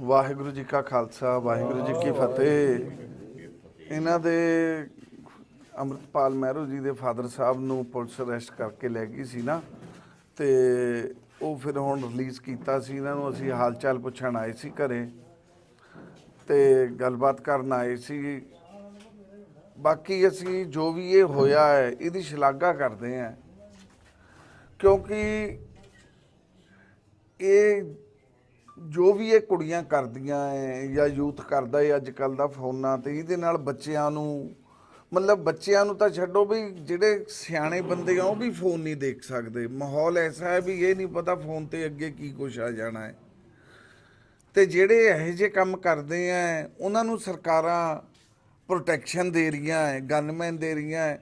ਵਾਹਿਗੁਰੂ ਜੀ ਕਾ ਖਾਲਸਾ, ਵਾਹਿਗੁਰੂ ਜੀ ਕੀ ਫਤਿਹ। ਇਹਨਾਂ ਦੇ ਅੰਮ੍ਰਿਤਪਾਲ ਮਹਿਰੂ ਜੀ ਦੇ ਫਾਦਰ ਸਾਹਿਬ ਨੂੰ ਪੁਲਿਸ ਅਰੈਸਟ ਕਰਕੇ ਲੈ ਗਈ ਸੀ ਨਾ, ਤੇ ਉਹ ਫਿਰ ਹੁਣ ਰਿਲੀਜ਼ ਕੀਤਾ ਸੀ। ਇਹਨਾਂ ਨੂੰ ਅਸੀਂ ਹਾਲ ਚਾਲ ਪੁੱਛਣ ਆਏ ਸੀ ਘਰੇ ਤੇ ਗੱਲਬਾਤ ਕਰਨ ਆਏ ਸੀ। ਬਾਕੀ ਅਸੀਂ ਜੋ ਵੀ ਇਹ ਹੋਇਆ ਹੈ, ਇਹਦੀ ਸ਼ਲਾਘਾ ਕਰਦੇ ਹਾਂ। ਕਿਉਂਕਿ ਇਹ ਜੋ ਵੀ ਇਹ ਕੁੜੀਆਂ ਕਰਦੀਆਂ ਐ ਜਾਂ ਯੂਥ ਕਰਦਾ ਹੈ ਅੱਜ ਕੱਲ ਦਾ ਫੋਨਾਂ ਤੇ, ਇਹਦੇ ਨਾਲ ਬੱਚਿਆਂ ਨੂੰ ਮਤਲਬ ਬੱਚਿਆਂ ਨੂੰ ਤਾਂ ਛੱਡੋ ਵੀ ਜਿਹੜੇ ਸਿਆਣੇ ਬੰਦੇ ਆ, ਉਹ ਵੀ ਫੋਨ ਨਹੀਂ ਦੇਖ ਸਕਦੇ। ਮਾਹੌਲ ਐਸਾ ਹੈ ਵੀ ਇਹ ਨਹੀਂ ਪਤਾ ਫੋਨ ਤੇ ਅੱਗੇ ਕੀ ਕੁਛ ਆ ਜਾਣਾ ਹੈ ਤੇ ਜਿਹੜੇ ਇਹੋ ਜਿਹੇ ਕੰਮ ਕਰਦੇ ਆ ਉਹਨਾਂ ਨੂੰ ਸਰਕਾਰਾਂ ਪ੍ਰੋਟੈਕਸ਼ਨ ਦੇ ਰਹੀਆਂ ਹੈ ਗਨਮੈਨ ਦੇ ਰਹੀਆਂ ਹੈ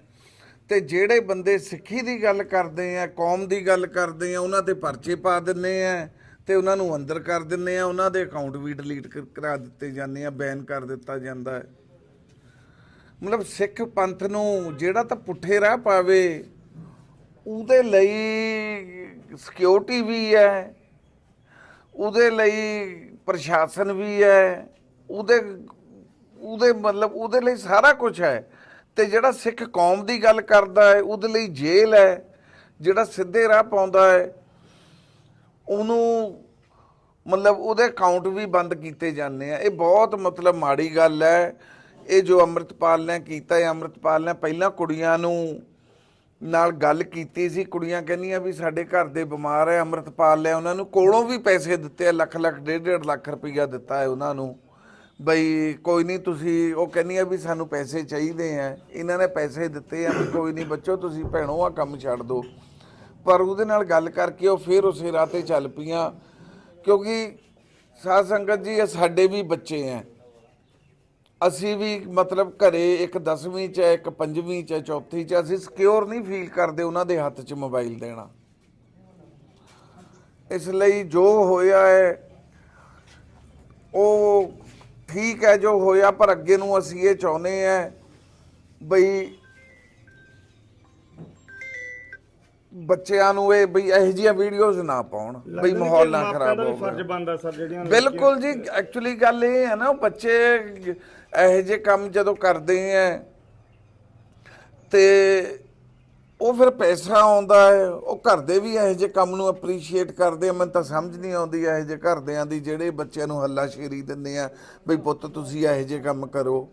ਤੇ ਜਿਹੜੇ ਬੰਦੇ ਸਿੱਖੀ ਦੀ ਗੱਲ ਕਰਦੇ ਆ ਕੌਮ ਦੀ ਗੱਲ ਕਰਦੇ ਆ ਉਹਨਾਂ ਤੇ ਪਰਚੇ ਪਾ ਦਿੰਨੇ ਆ ਤੇ ਉਹਨਾਂ ਨੂੰ ਅੰਦਰ ਕਰ ਦਿੰਨੇ ਆ, ਉਹਨਾਂ ਦੇ ਅਕਾਊਂਟ ਵੀ ਡਿਲੀਟ ਕਰਾ ਦਿੱਤੇ ਜਾਂਦੇ ਆ ਬੈਨ ਕਰ ਦਿੱਤਾ ਜਾਂਦਾ ਹੈ। ਮਤਲਬ ਸਿੱਖ ਪੰਥ ਨੂੰ ਜਿਹੜਾ ਤਾਂ ਪੁੱਠੇ ਰਾਹ ਪਾਵੇ, ਉਹਦੇ ਲਈ ਸਿਕਿਉਰਿਟੀ ਵੀ ਹੈ, ਉਹਦੇ ਲਈ ਪ੍ਰਸ਼ਾਸਨ ਵੀ ਹੈ, ਉਹਦੇ ਉਹਦੇ ਮਤਲਬ ਉਹਦੇ ਲਈ ਸਾਰਾ ਕੁਝ ਹੈ। ਤੇ ਜਿਹੜਾ ਸਿੱਖ ਕੌਮ ਦੀ ਗੱਲ ਕਰਦਾ ਹੈ, ਉਹਦੇ ਲਈ ਜੇਲ੍ਹ ਹੈ, ਜਿਹੜਾ ਸਿੱਧੇ ਰਾਹ ਪਾਉਂਦਾ ਹੈ ਉਹਨੂੰ ਮਤਲਬ ਉਹਦੇ ਅਕਾਊਂਟ ਵੀ ਬੰਦ ਕੀਤੇ ਜਾਂਦੇ ਆ। ਇਹ ਬਹੁਤ ਮਤਲਬ ਮਾੜੀ ਗੱਲ ਹੈ। ਇਹ ਜੋ ਅੰਮ੍ਰਿਤਪਾਲ ਨੇ ਕੀਤਾ ਹੈ ਅੰਮ੍ਰਿਤਪਾਲ ਨੇ ਪਹਿਲਾਂ ਕੁੜੀਆਂ ਨੂੰ ਨਾਲ ਗੱਲ ਕੀਤੀ ਸੀ। ਕੁੜੀਆਂ ਕਹਿੰਦੀਆਂ ਵੀ ਸਾਡੇ ਘਰ ਦੇ ਬਿਮਾਰ ਹੈ, ਅੰਮ੍ਰਿਤਪਾਲ ਨੇ ਉਹਨਾਂ ਨੂੰ ਕੋਲੋਂ ਵੀ ਪੈਸੇ ਦਿੱਤੇ ਆ, ਲੱਖ ਲੱਖ, ਡੇਢ ਡੇਢ ਲੱਖ ਰੁਪਈਆ ਦਿੱਤਾ ਹੈ ਉਹਨਾਂ ਨੂੰ। ਬਈ ਕੋਈ ਨਹੀਂ, ਤੁਸੀਂ ਉਹ ਕਹਿੰਦੀਆਂ ਵੀ ਸਾਨੂੰ ਪੈਸੇ ਚਾਹੀਦੇ ਆ। ਇਹਨਾਂ ਨੇ ਪੈਸੇ ਦਿੱਤੇ ਆ ਵੀ ਕੋਈ ਨਹੀਂ, ਬੱਚੋ, ਤੁਸੀਂ ਭੈਣੋ ਆ ਕੰਮ ਛੱਡ ਦਿਓ। ਪਰ ਉਹਦੇ ਨਾਲ ਗੱਲ ਕਰਕੇ ਉਹ ਫਿਰ ਉਸੇ ਰਾਹ ਤੇ ਚੱਲ ਪਈਆਂ। ਕਿਉਂਕਿ ਸਾਧ ਸੰਗਤ ਜੀ, ਇਹ ਸਾਡੇ ਵੀ ਬੱਚੇ ਆ ਅਸੀਂ ਵੀ ਮਤਲਬ ਘਰੇ ਇੱਕ 10ਵੀਂ ਚ ਹੈ ਇੱਕ 5ਵੀਂ ਚ ਹੈ ਚੌਥੀ ਚ ਅਸੀਂ ਸਿਕਿਉਰ ਨਹੀਂ ਫੀਲ ਕਰਦੇ ਉਹਨਾਂ ਦੇ ਹੱਥ 'ਚ ਮੋਬਾਈਲ ਦੇਣਾ। ਇਸ ਲਈ ਜੋ ਹੋਇਆ ਹੈ ਉਹ ਠੀਕ ਹੈ ਜੋ ਹੋਇਆ, ਪਰ ਅੱਗੇ ਨੂੰ ਅਸੀਂ ਇਹ ਚਾਹੁੰਦੇ ਆ ਬਈ ਬੱਚਿਆਂ ਨੂੰ ਇਹ ਬਈ ਇਹੋ ਜਿਹੀਆਂ ਵੀਡੀਓਜ਼ ਨਾ ਪਾਉਣ। ਬਈ ਮਾਹੌਲ ਨਾ ਖਰਾਬ ਹੋਵੇ। ਫਰਜ਼ ਬਣਦਾ ਸਰ ਜਿਹੜੀਆਂ ਬਿਲਕੁਲ ਜੀ ਐਕਚੁਅਲੀ ਗੱਲ ਇਹ ਹੈ ਨਾ ਬੱਚੇ ਇਹੋ ਜਿਹੇ ਕੰਮ ਜਦੋਂ ਕਰਦੇ ਆ ਤੇ ਉਹ ਫਿਰ ਪੈਸਾ ਆਉਂਦਾ ਹੈ ਉਹ ਘਰ ਦੇ ਵੀ ਇਹੋ ਜਿਹੇ ਕੰਮ ਨੂੰ ਅਪਰੀਸ਼ੀਏਟ ਕਰਦੇ ਆ। ਮੈਨੂੰ ਤਾਂ ਸਮਝ ਨਹੀਂ ਆਉਂਦੀ ਇਹੋ ਜਿਹੇ ਘਰਦਿਆਂ ਦੀ ਜਿਹੜੇ ਬੱਚਿਆਂ ਨੂੰ ਹੱਲਾ ਸ਼ੇਰੀ ਦਿੰਦੇ ਆ ਬਈ ਪੁੱਤ ਤੁਸੀਂ ਇਹੋ ਜਿਹੇ ਕੰਮ ਕਰੋ।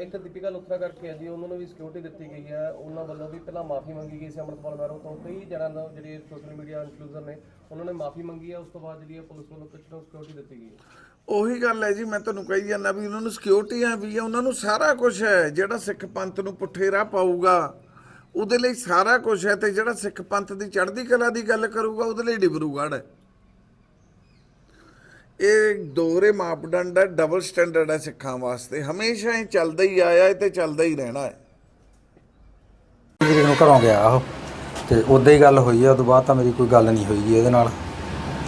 ਇੱਕ ਦੀਪਿਕਾ ਲੁਥਰਾ ਕਰਕੇ ਹੈ ਜੀ, ਉਹਨਾਂ ਨੂੰ ਵੀ ਸਿਕਿਉਰਿਟੀ ਦਿੱਤੀ ਗਈ ਹੈ। ਉਹਨਾਂ ਵੱਲੋਂ ਵੀ ਪਹਿਲਾਂ ਮਾਫੀ ਮੰਗੀ ਗਈ ਸੀ ਅੰਮ੍ਰਿਤਪਾਲ ਮਹਿਰੋ ਤੋਂ। ਕਈ ਜਣਾਂ ਦਾ ਜਿਹੜੇ ਸੋਸ਼ਲ ਮੀਡੀਆ ਇਨਫਲੂਐਂਸਰ ਨੇ, ਉਹਨਾਂ ਨੇ ਮਾਫੀ ਮੰਗੀ ਹੈ। ਉਸ ਤੋਂ ਬਾਅਦ ਜਿਹੜੀ ਹੈ ਪੁਲਿਸ ਵੱਲੋਂ ਕੁਝ ਨੂੰ ਸਿਕਿਉਰਿਟੀ ਦਿੱਤੀ ਗਈ ਹੈ। ਉਹੀ ਗੱਲ ਹੈ ਜੀ, ਮੈਂ ਤੁਹਾਨੂੰ ਕਹੀ ਜਾਂਦਾ ਵੀ ਉਹਨਾਂ ਨੂੰ ਸਿਕਿਉਰਿਟੀਆਂ ਵੀ ਉਹਨਾਂ ਨੂੰ ਸਾਰਾ ਕੁਝ ਹੈ। ਜਿਹੜਾ ਸਿੱਖ ਪੰਥ ਨੂੰ ਪੁੱਠੇ ਰਾਹ ਪਾਊਗਾ, ਉਹਦੇ ਲਈ ਸਾਰਾ ਕੁਝ ਹੈ ਤੇ ਜਿਹੜਾ ਸਿੱਖ ਪੰਥ ਦੀ ਚੜ੍ਹਦੀ ਕਲਾ ਦੀ ਗੱਲ ਕਰੂਗਾ, ਉਹਦੇ ਲਈ ਡਿਬਰੂਗੜ੍ਹ ਹੈ। ਇਹ ਦੋਹਰੇ ਮਾਪਦੰਡ ਹੈ ਡਬਲ ਸਟੈਂਡਰਡ ਹੈ ਸਿੱਖਾਂ ਵਾਸਤੇ। ਹਮੇਸ਼ਾ ਹੀ ਚੱਲਦਾ ਹੀ ਆਇਆ ਹੈ ਤੇ ਚੱਲਦਾ ਹੀ ਰਹਿਣਾ ਹੈ। ਤਰੀਕ ਨੂੰ ਘਰੋਂ ਗਿਆ ਉਹ, ਤੇ ਉਦਾਂ ਹੀ ਗੱਲ ਹੋਈ ਆ, ਉਦੋਂ ਬਾਅਦ ਤਾਂ ਮੇਰੀ ਕੋਈ ਗੱਲ ਨਹੀਂ ਹੋਈ ਜੀ ਇਹਦੇ ਨਾਲ।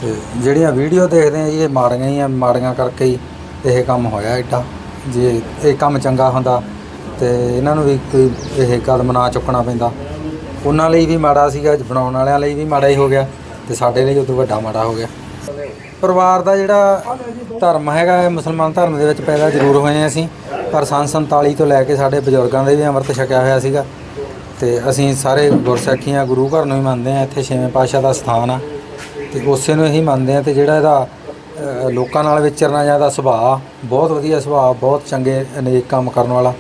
ਤੇ ਜਿਹੜੀਆਂ ਵੀਡੀਓ ਦੇਖਦੇ ਆ ਜੀ, ਇਹ ਮਾੜੀਆਂ ਹੀ ਆ, ਮਾੜੀਆਂ ਕਰਕੇ ਹੀ ਇਹ ਕੰਮ ਹੋਇਆ ਏਡਾ। ਜੇ ਇਹ ਕੰਮ ਚੰਗਾ ਹੁੰਦਾ ਤੇ ਇਹਨਾਂ ਨੂੰ ਵੀ ਕੋਈ ਇਹ ਕਦਮ ਨਾ ਚੁੱਕਣਾ ਪੈਂਦਾ। ਉਹਨਾਂ ਲਈ ਵੀ ਮਾੜਾ ਸੀਗਾ, ਬਣਾਉਣ ਵਾਲਿਆਂ ਲਈ ਵੀ ਮਾੜਾ ਹੀ ਹੋ ਗਿਆ ਤੇ ਸਾਡੇ ਲਈ ਉਦੋਂ ਵੱਡਾ ਮਾੜਾ ਹੋ ਗਿਆ। ਪਰਿਵਾਰ ਦਾ ਜਿਹੜਾ ਧਰਮ ਹੈਗਾ ਇਹ ਮੁਸਲਮਾਨ ਧਰਮ ਦੇ ਵਿੱਚ ਪੈਦਾ ਜ਼ਰੂਰ ਹੋਏ ਹਾਂ ਅਸੀਂ। ਪਰ ਸੰਨ 47 ਤੋਂ ਲੈ ਕੇ ਸਾਡੇ ਬਜ਼ੁਰਗਾਂ ਦੇ ਵੀ ਅੰਮ੍ਰਿਤ ਛਕਿਆ ਹੋਇਆ ਸੀਗਾ। ਤੇ ਅਸੀਂ ਸਾਰੇ ਗੁਰਸਿੱਖੀਆਂ ਗੁਰੂ ਘਰ ਨੂੰ ਹੀ ਮੰਨਦੇ ਆ ਇੱਥੇ ਛੇਵੇਂ ਪਾਤਸ਼ਾਹ ਦਾ ਸਥਾਨ ਆ। ਤੇ ਉਸੇ ਨੂੰ ਹੀ ਮੰਨਦੇ ਆ ਤੇ ਜਿਹੜਾ ਇਹਦਾ ਲੋਕਾਂ ਨਾਲ ਵਿਚਰਨਾ ਜਾਂ ਇਹਦਾ ਸੁਭਾਅ, ਬਹੁਤ ਵਧੀਆ ਸੁਭਾਅ, ਬਹੁਤ ਚੰਗੇ ਅਨੇਕ ਕੰਮ ਕਰਨ ਵਾਲਾ।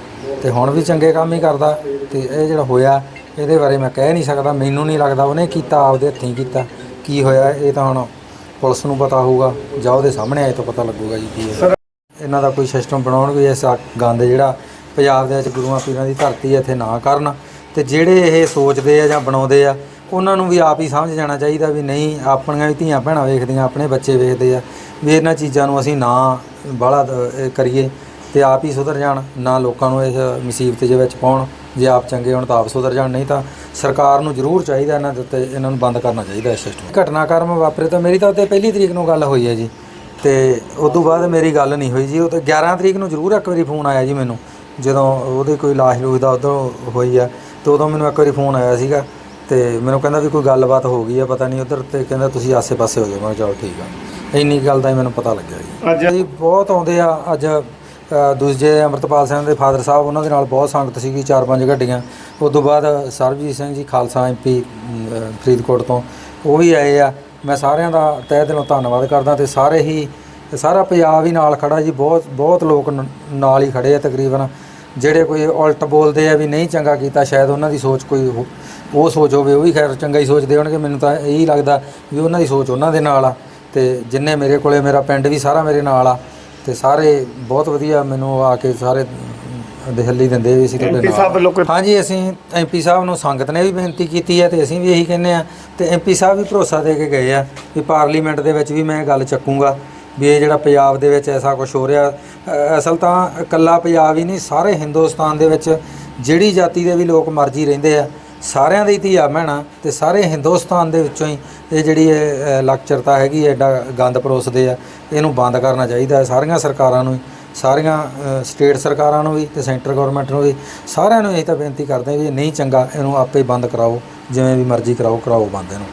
ਤੇ ਹੁਣ ਵੀ ਚੰਗੇ ਕੰਮ ਹੀ ਕਰਦਾ। ਤੇ ਇਹ ਜਿਹੜਾ ਹੋਇਆ, ਇਹਦੇ ਬਾਰੇ ਮੈਂ ਕਹਿ ਨਹੀਂ ਸਕਦਾ, ਮੈਨੂੰ ਨਹੀਂ ਲੱਗਦਾ, ਉਹਨੇ ਕੀਤਾ, ਆਪਦੇ ਹੱਥੀਂ ਕੀਤਾ। ਕੀ ਹੋਇਆ, ਇਹ ਤਾਂ ਹੁਣ ਪੁਲਿਸ ਨੂੰ ਪਤਾ ਹੋਊਗਾ ਜਾਂ ਉਹਦੇ ਸਾਹਮਣੇ ਆਏ ਤਾਂ ਪਤਾ ਲੱਗੂਗਾ ਜੀ ਕੀ ਹੈ। ਇਹਨਾਂ ਦਾ ਕੋਈ ਸਿਸਟਮ ਬਣਾਉਣ ਵੀ ਇਸ ਗੰਦ ਜਿਹੜਾ ਪੰਜਾਬ ਦੇ ਵਿੱਚ ਗੁਰੂਆਂ ਪੀਰਾਂ ਦੀ ਧਰਤੀ ਇੱਥੇ ਨਾ ਕਰਨ। ਤੇ ਜਿਹੜੇ ਇਹ ਸੋਚਦੇ ਆ ਜਾਂ ਬਣਾਉਂਦੇ ਆ ਉਹਨਾਂ ਨੂੰ ਵੀ ਆਪ ਹੀ ਸਮਝ ਜਾਣਾ ਚਾਹੀਦਾ ਵੀ ਨਹੀਂ ਆਪਣੀਆਂ ਵੀ ਧੀਆਂ ਭੈਣਾਂ ਵੇਖਦੀਆਂ ਆਪਣੇ ਬੱਚੇ ਵੇਖਦੇ ਆ ਵੀ ਇਹਨਾਂ ਚੀਜ਼ਾਂ ਨੂੰ ਅਸੀਂ ਨਾ ਬਾਹਲਾ ਕਰੀਏ ਤੇ ਆਪ ਹੀ ਸੁਧਰ ਜਾਣ ਨਾ ਲੋਕਾਂ ਨੂੰ ਇਸ ਮੁਸੀਬਤ ਦੇ ਵਿੱਚ ਪਾਉਣ। ਜੇ ਆਪ ਚੰਗੇ ਹੋਣ ਤਾਂ ਆਪ ਸੁਧਰ ਜਾਣ ਨਹੀਂ ਤਾਂ ਸਰਕਾਰ ਨੂੰ ਜ਼ਰੂਰ ਚਾਹੀਦਾ ਇਹਨਾਂ ਦੇ ਉੱਤੇ ਇਹਨਾਂ ਨੂੰ ਬੰਦ ਕਰਨਾ ਚਾਹੀਦਾ ਇਸ ਸਿਸਟਮ ਘਟਨਾਕ੍ਰਮ ਵਾਪਰੇ ਤਾਂ ਮੇਰੀ ਤਾਂ ਉੱਤੇ ਪਹਿਲੀ ਤਰੀਕ ਨੂੰ ਗੱਲ ਹੋਈ ਹੈ ਜੀ। ਤੇ ਉਸ ਤੋਂ ਬਾਅਦ ਮੇਰੀ ਗੱਲ ਨਹੀਂ ਹੋਈ ਜੀ। ਉਹ ਤਾਂ 11 ਤਰੀਕ ਨੂੰ ਜ਼ਰੂਰ ਇੱਕ ਵਾਰੀ ਫੋਨ ਆਇਆ ਜੀ ਮੈਨੂੰ। ਜਦੋਂ ਉਹਦੇ ਕੋਈ ਲਾਸ਼ ਲੂਸ਼ ਦਾ ਉਦੋਂ ਹੋਈ ਆ ਤੇ ਉਦੋਂ ਮੈਨੂੰ ਇੱਕ ਵਾਰੀ ਫੋਨ ਆਇਆ ਸੀਗਾ। ਤੇ ਮੈਨੂੰ ਕਹਿੰਦਾ ਵੀ ਕੋਈ ਗੱਲਬਾਤ ਹੋ ਗਈ ਆ ਪਤਾ ਨਹੀਂ ਉਧਰ ਤੇ ਕਹਿੰਦਾ ਤੁਸੀਂ ਆਸੇ-ਪਾਸੇ ਹੋ ਜਾਓ। ਮੈਂ ਕਿਹਾ ਚਲੋ ਠੀਕ ਆ। ਇੰਨੀ ਗੱਲ ਦਾ ਹੀ ਮੈਨੂੰ ਪਤਾ ਲੱਗਿਆ ਜੀ। ਅੱਜ ਬਹੁਤ ਆਉਂਦੇ ਆ ਅੱਜ ਦੂਜੇ ਅੰਮ੍ਰਿਤਪਾਲ ਸਿੰਘ ਦੇ ਫਾਦਰ ਸਾਹਿਬ, ਉਹਨਾਂ ਦੇ ਨਾਲ ਬਹੁਤ ਸੰਗਤ ਸੀਗੀ, ਚਾਰ ਪੰਜ ਗੱਡੀਆਂ। ਉਸ ਤੋਂ ਬਾਅਦ ਸਰਬਜੀਤ ਸਿੰਘ ਜੀ, ਖਾਲਸਾ ਐਮਪੀ ਫਰੀਦਕੋਟ ਤੋਂ। ਉਹ ਵੀ ਆਏ ਆ। ਮੈਂ ਸਾਰਿਆਂ ਦਾ ਤਹਿ ਦਿਲੋਂ ਧੰਨਵਾਦ ਕਰਦਾ ਤੇ ਸਾਰੇ ਹੀ, ਸਾਰਾ ਪੰਜਾਬ ਹੀ ਨਾਲ ਖੜਾ ਜੀ। ਬਹੁਤ ਬਹੁਤ ਲੋਕ ਨਾਲ ਹੀ ਖੜੇ ਆ ਤਕਰੀਬਨ। ਜਿਹੜੇ ਕੋਈ ਉਲਟ ਬੋਲਦੇ ਆ ਵੀ ਨਹੀਂ ਚੰਗਾ ਕੀਤਾ, ਸ਼ਾਇਦ ਉਹਨਾਂ ਦੀ ਸੋਚ ਕੋਈ ਉਹ ਸੋਚ ਹੋਵੇ, ਉਹ ਵੀ ਖੈਰ ਚੰਗਾ ਹੀ ਸੋਚਦੇ ਹੋਣਗੇ। ਮੈਨੂੰ ਤਾਂ ਇਹੀ ਲੱਗਦਾ ਵੀ ਉਹਨਾਂ ਦੀ ਸੋਚ ਉਹਨਾਂ ਦੇ ਨਾਲ ਆ। ਤੇ ਜਿੰਨੇ ਮੇਰੇ ਕੋਲੇ, ਮੇਰਾ ਪਿੰਡ ਵੀ ਸਾਰਾ ਮੇਰੇ ਨਾਲ ਆ। ਤੇ ਸਾਰੇ ਬਹੁਤ ਵਧੀਆ ਮੈਨੂੰ ਆ ਕੇ ਸਾਰੇ ਦਹਲੀ ਦਿੰਦੇ ਵੀ ਸੀ ਤੁਹਾਡੇ ਨਾਲ। ਸਾਹਿਬ ਵੱਲੋਂ ਕੋਈ- ਹਾਂਜੀ ਅਸੀਂ ਐਮਪੀ ਸਾਹਿਬ ਨੂੰ ਸੰਗਤ ਨੇ ਵੀ ਬੇਨਤੀ ਕੀਤੀ ਹੈ ਤੇ ਅਸੀਂ ਵੀ ਇਹੀ ਕਹਿੰਦੇ ਆ ਤੇ ਐਮਪੀ ਸਾਹਿਬ ਵੀ ਭਰੋਸਾ ਦੇ ਕੇ ਗਏ ਆ ਵੀ ਪਾਰਲੀਮੈਂਟ ਦੇ ਵਿੱਚ ਵੀ ਮੈਂ ਇਹ ਗੱਲ ਚੱਕੂੰਗਾ ਵੀ ਇਹ ਜਿਹੜਾ ਪੰਜਾਬ ਦੇ ਵਿੱਚ ਐਸਾ ਕੁਝ ਹੋ ਰਿਹਾ। ਅ, ਅਸਲ ਤਾਂ ਇਕੱਲਾ ਪੰਜਾਬ ਹੀ ਨਹੀਂ ਸਾਰੇ ਹਿੰਦੁਸਤਾਨ ਦੇ ਵਿੱਚ ਜਿਹੜੀ ਜਾਤੀ ਦੇ ਵੀ ਲੋਕ ਮਰਜ਼ੀ ਰਹਿੰਦੇ ਆ। ਸਾਰਿਆਂ ਦੀ ਧੀਆ ਭੈਣਾਂ ਤੇ ਸਾਰੇ ਹਿੰਦੁਸਤਾਨ ਦੇ ਵਿੱਚੋਂ ਹੀ ਇਹ ਜਿਹੜੀ ਇਹ ਅ, ਲੱਚਰਤਾ ਹੈਗੀ ਐਡਾ ਗੰਦ ਪਰੋਸਦੇ ਆ ਇਹਨੂੰ ਬੰਦ ਕਰਨਾ ਚਾਹੀਦਾ ਹੈ ਸਾਰੀਆਂ ਸਰਕਾਰਾਂ ਨੂੰ ਹੀ, ਸਾਰੀਆਂ ਸਟੇਟ ਸਰਕਾਰਾਂ ਨੂੰ ਵੀ ਤੇ ਸੈਂਟਰ ਗਵਰਨਮੈਂਟ ਨੂੰ ਵੀ ਸਾਰਿਆਂ ਨੂੰ ਇਹ ਤਾਂ ਬੇਨਤੀ ਕਰਦੇ ਵੀ ਨਹੀਂ ਚੰਗਾ ਇਹਨੂੰ ਆਪੇ ਬੰਦ ਕਰਾਓ ਜਿਵੇਂ ਵੀ ਮਰਜ਼ੀ ਕਰਾਓ ਕਰਾਓ ਬੰਦ ਇਹਨੂੰ।